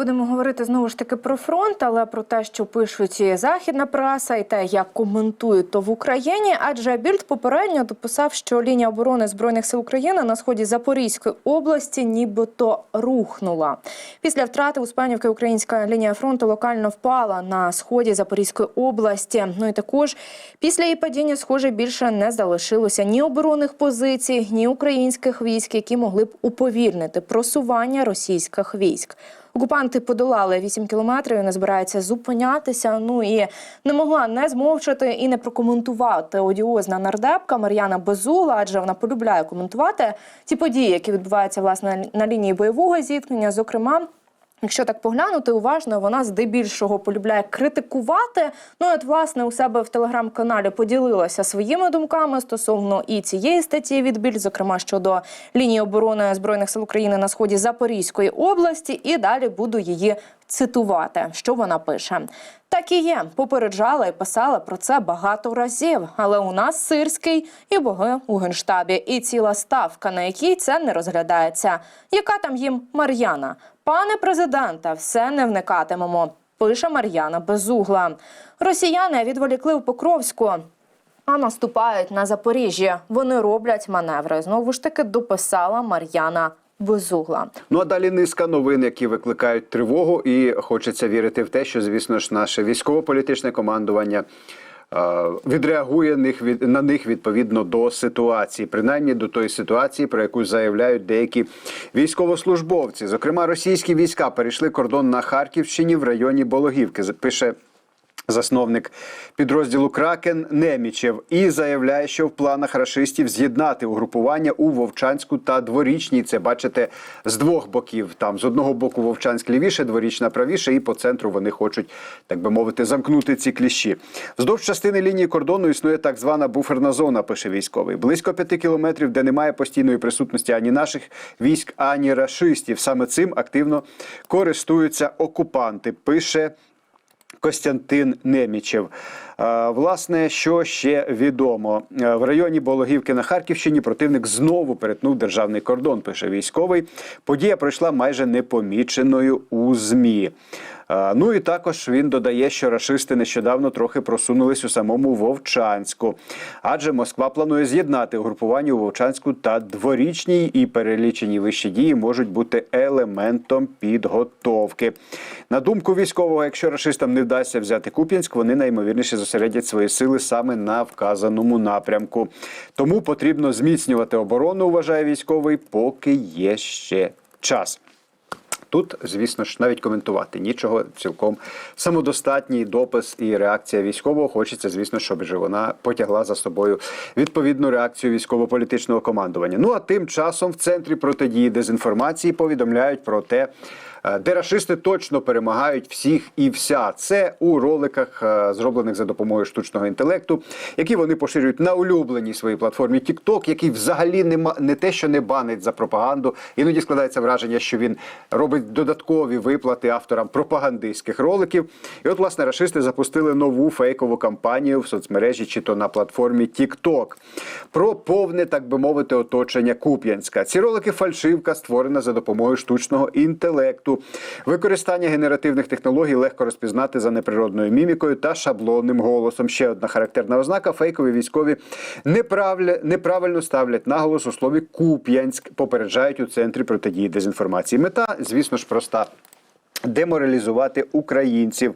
будемо говорити знову ж таки про фронт, але про те, що пишуть і західна преса, і те, як коментують то в Україні. Адже Більд попередньо дописав, що лінія оборони збройних сил України на сході Запорізької області нібито рухнула. Після втрати Успенівки українська лінія фронту локально впала на сході Запорізької області. Ну і також після її падіння, схоже, більше не залишилося ні оборонних позицій, ні українських військ, які могли б уповільнити просування російських військ. Окупанти подолали 8 кілометрів, не збираються зупинятися. Ну і не могла не змовчати і не прокоментувати одіозна нардепка Мар'яна Безугла, адже вона полюбляє коментувати ті події, які відбуваються власне на лінії бойового зіткнення. Зокрема, Якщо так поглянути уважно, вона здебільшого полюбляє критикувати. Ну от власне у себе в телеграм-каналі поділилася своїми думками стосовно і цієї статті від біль, зокрема щодо лінії оборони збройних сил України на сході Запорізької області. І далі буду її цитувати, що вона пише. Так і є, попереджала і писала про це багато разів. Але у нас сирський і боги у генштабі, і ціла ставка, на якій це не розглядається. Яка там їм Мар'яна? Пане президенте, все не вникатимемо. Пише Мар'яна Безугла. Росіяни відволікли в Покровську. А наступають на Запоріжжя. Вони роблять маневри. Знову ж таки дописала Мар'яна Безугла. Ну а далі низка новин, які викликають тривогу, і хочеться вірити в те, що звісно ж наше військово-політичне командування. Е, Відреагує на них відповідно до ситуації, принаймні до тої ситуації, про яку заявляють деякі військовослужбовці. Зокрема, російські війська перейшли кордон на Харківщині в районі Бологівки. Пише засновник підрозділу Кракен Немічев і заявляє, що в планах рашистів з'єднати угрупування у Вовчанську та Дворічній. Це бачите з двох боків. Там з одного боку Вовчанськ лівіше, Дворічна правіше, і по центру вони хочуть, так би мовити, замкнути ці кліщі. Вздовж частини лінії кордону існує так звана буферна зона. Пише військовий. Близько п'яти кілометрів, де немає постійної присутності ані наших військ, ані рашистів. Саме цим активно користуються окупанти. Пише. Костянтин Немічев. Е, Власне, що ще відомо Е, в районі Бологівки на Харківщині противник знову перетнув державний кордон. Пише військовий. Подія пройшла майже непоміченою у змі. Е, Ну і також він додає, що рашисти нещодавно трохи просунулись у самому Вовчанську, адже Москва планує з'єднати угрупування у Вовчанську та дворічній, і перелічені вищі дії можуть бути елементом підготовки. На думку військового, якщо рашистам не вдасться взяти Куп'янськ, вони найімовірніше зосередять свої сили саме на вказаному напрямку. Тому потрібно зміцнювати оборону, вважає військовий, поки є ще час. Тут, звісно ж, навіть коментувати нічого, цілком самодостатній допис і реакція військового. Хочеться, звісно, щоб вона потягла за собою відповідну реакцію військово-політичного командування. Ну а тим часом в центрі протидії дезінформації повідомляють про те. е, Де рашисти точно перемагають всіх і вся. Це у роликах, е, зроблених за допомогою штучного інтелекту, які вони поширюють на улюбленій своїй платформі TikTok, який взагалі не не те, що не банить за пропаганду. Іноді складається враження, що він робить додаткові виплати авторам пропагандистських роликів. І от, власне, рашисти запустили нову фейкову кампанію в соцмережі, чи то на платформі TikTok, про повне, так би мовити, оточення Куп'янська. Ці ролики фальшивка створена за допомогою штучного інтелекту. Використання генеративних технологій легко розпізнати за неприродною мімікою та шаблонним голосом. Ще одна характерна ознака: фейкові військові неправильно ставлять наголос у слові Куп'янськ, попереджають у центрі протидії дезінформації. Мета, звісно ж, проста. Деморалізувати українців.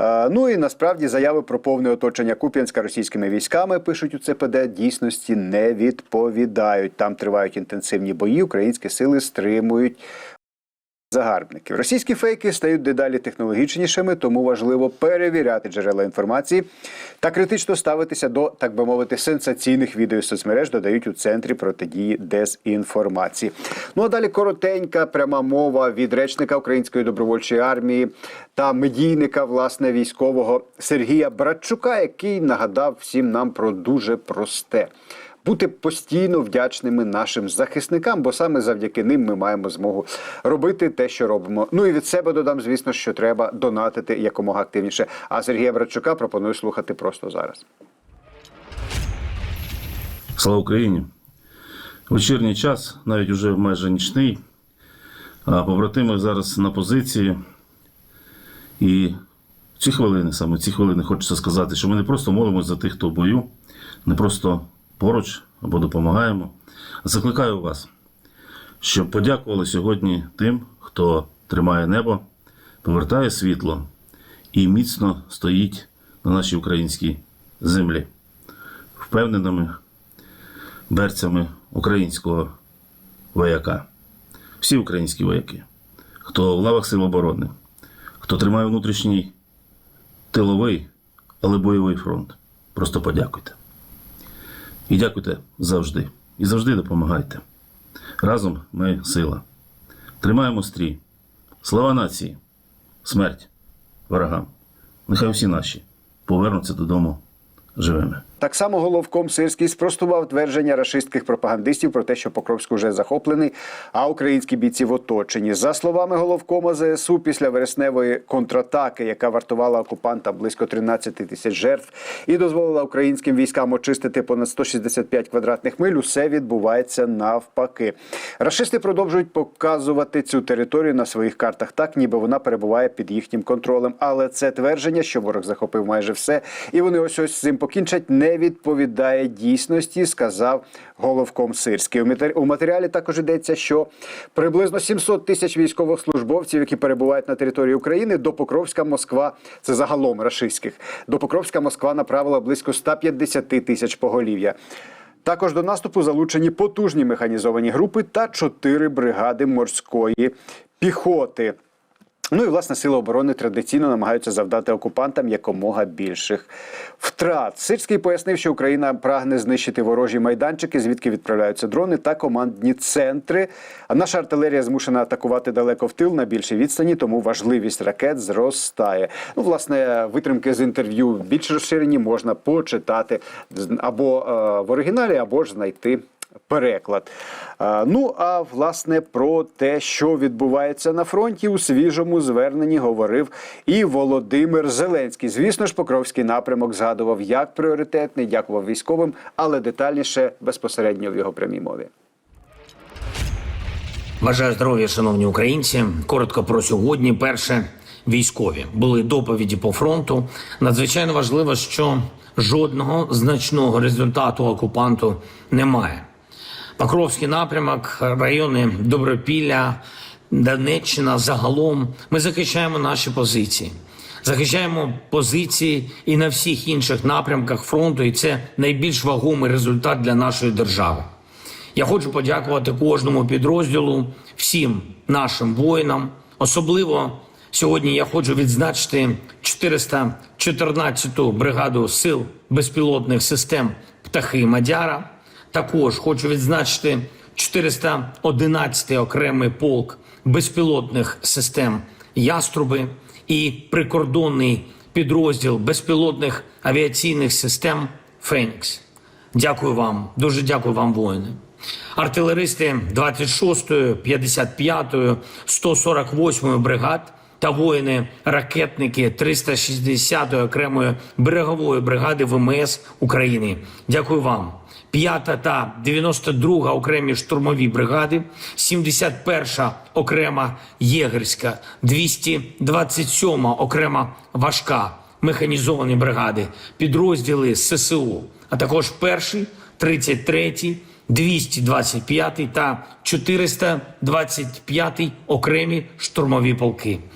Е, Ну і насправді заяви про повне оточення Куп'янська російськими військами пишуть у ЦПД дійсності не відповідають. Там тривають інтенсивні бої. Українські сили стримують загарбників. Російські фейки стають дедалі технологічнішими, тому важливо перевіряти джерела інформації та критично ставитися до, так би мовити, сенсаційних відео соцмереж, додають у центрі протидії дезінформації. Ну а далі коротенька пряма мова від речника Української добровольчої армії та медійника власне військового Сергія Братчука, який нагадав всім нам про дуже просте бути постійно вдячними нашим захисникам, бо саме завдяки ним ми маємо змогу робити те, що робимо. Ну і від себе додам, звісно, що треба донатити якомога активніше. А Сергія Братчука пропоную слухати просто зараз. Слава Україні! Вечірній час, навіть уже майже нічний. Побратими зараз на позиції. І ці хвилини, саме ці хвилини, хочеться сказати, що ми не просто молимося за тих, хто в бою, не просто поруч або допомагаємо. Закликаю вас, щоб подякували сьогодні тим, хто тримає небо, повертає світло і міцно стоїть на нашій українській землі, впевненими берцями українського вояка. Всі українські вояки, хто в лавах Сил оборони, хто тримає внутрішній тиловий, але бойовий фронт. Просто подякуйте. І дякуйте завжди. І завжди допомагайте. Разом ми сила. Тримаємо стрій. Слава нації, смерть ворогам. Нехай усі наші повернуться додому живими. Так само головком Сирський спростував твердження рашистських пропагандистів про те, що Покровськ уже захоплений, а українські бійці в оточенні. За словами головкома ЗСУ, після вересневої контратаки, яка вартувала окупанта близько 13 тисяч жертв, і дозволила українським військам очистити понад 165 квадратних миль, усе відбувається навпаки. Рашисти продовжують показувати цю територію на своїх картах так, ніби вона перебуває під їхнім контролем. Але це твердження, що ворог захопив майже все, і вони ось ось з цим покінчать, не відповідає дійсності, сказав головком Сирський. У матеріалі також йдеться, що приблизно 700 тисяч військовослужбовців, які перебувають на території України, до Покровська Москва, це загалом рашистських, до Покровська Москва направила близько 150 тисяч поголів'я. Також до наступу залучені потужні механізовані групи та чотири бригади морської піхоти. Ну і власне сили оборони традиційно намагаються завдати окупантам якомога більших втрат. Сирський пояснив, що Україна прагне знищити ворожі майданчики, звідки відправляються дрони та командні центри. А наша артилерія змушена атакувати далеко в тил на більшій відстані, тому важливість ракет зростає. Ну, власне, витримки з інтерв'ю більш розширені можна почитати або е, в оригіналі, або ж знайти переклад. Ну а власне про те, що відбувається на фронті, у свіжому зверненні говорив і Володимир Зеленський. Звісно ж, Покровський напрямок згадував як пріоритетний, дякував військовим, але детальніше безпосередньо в його прямій мові. Бажаю здоров'я, шановні українці. Коротко про сьогодні. Перше, військові були доповіді по фронту. Надзвичайно важливо, що жодного значного результату окупанту немає. Покровський напрямок, райони Добропілля, Донеччина. Загалом ми захищаємо наші позиції. Захищаємо позиції і на всіх інших напрямках фронту, і це найбільш вагомий результат для нашої держави. Я хочу подякувати кожному підрозділу, всім нашим воїнам. Особливо сьогодні я хочу відзначити 414-ту бригаду сил безпілотних систем Птахи Мадяра. Також хочу відзначити 411-й окремий полк безпілотних систем Яструби і прикордонний підрозділ безпілотних авіаційних систем Фенікс. Дякую вам, дуже дякую вам, воїни. Артилеристи 26-ї, 55-ї, 148-ї бригад та воїни-ракетники 360-ї окремої берегової бригади ВМС України. Дякую вам. 5 та 92 окремі штурмові бригади, 71 окрема єгерська, 227 окрема важка механізовані бригади, підрозділи ССУ, а також перший, 33, 225 та 425 окремі штурмові полки.